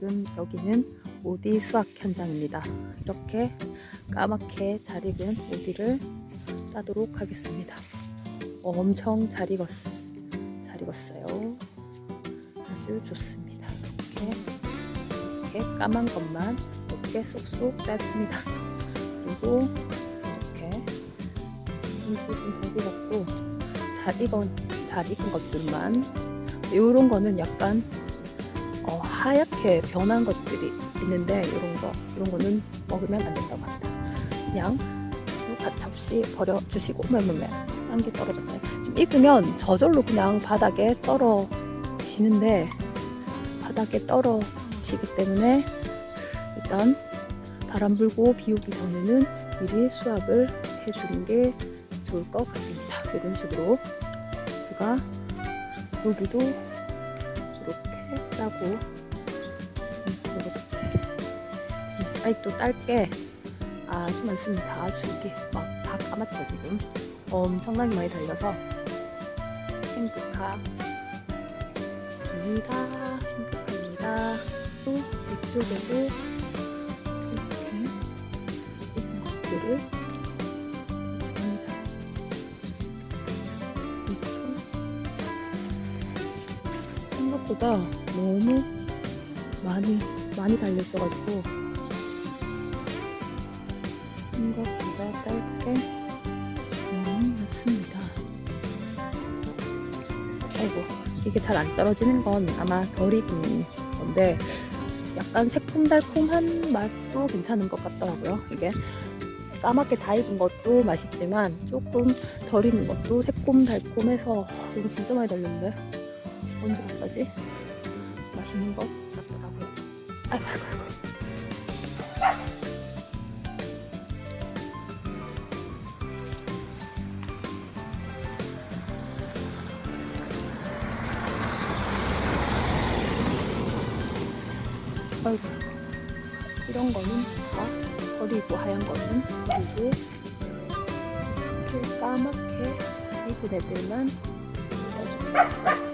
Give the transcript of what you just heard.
지금 여기는 오디 수확 현장입니다. 이렇게 까맣게 잘 익은 오디를 따도록 하겠습니다. 엄청 잘 익었, 잘 익었어요. 아주 좋습니다. 이렇게, 이렇게 까만 것만 이렇게 쏙쏙 따줍니다. 그리고 이렇게 좀덜 익었고 잘 익은 잘 익은 것들만 이런 거는 약간 어, 하얗게 변한 것들이 있는데 이런 거 이런 거는 먹으면 안 된다고 합니다. 그냥 가차없이 버려 주시고 매매매 한개 떨어졌네. 지금 익으면 저절로 그냥 바닥에 떨어지는데 바닥에 떨어지기 때문에 일단 바람 불고 비 오기 전에는 미리 수확을 해주는 게 좋을 것 같습니다. 이런 식으로 제가 여기도 이렇게 음, 아직도 딸게 아주 많습니다. 아주 이게 막 다 까맣죠 지금 엄청나게 많이 달려서 행복합니다. 행복합니다. 또 이쪽에도 이렇게 있는 것들을 생각보다 너무 많이 많이 달려 있어가지고 생각보다 짧게 너무 많습니다. 아이고 이게 잘 안 떨어지는 건 아마 덜 익은 건데 약간 새콤달콤한 맛도 괜찮은 것 같더라고요. 이게 까맣게 다 익은 것도 맛있지만 조금 덜 익은 것도 새콤달콤해서 이거 진짜 많이 달렸는데 언제 갔다지? 맛있는 것 같더라고요. 아이고 아이고 아이고. 아이고 이런 거는 다 버리고 하얀 거는 그리고 이렇게 까맣게 익은 애들만 넣어줍니다.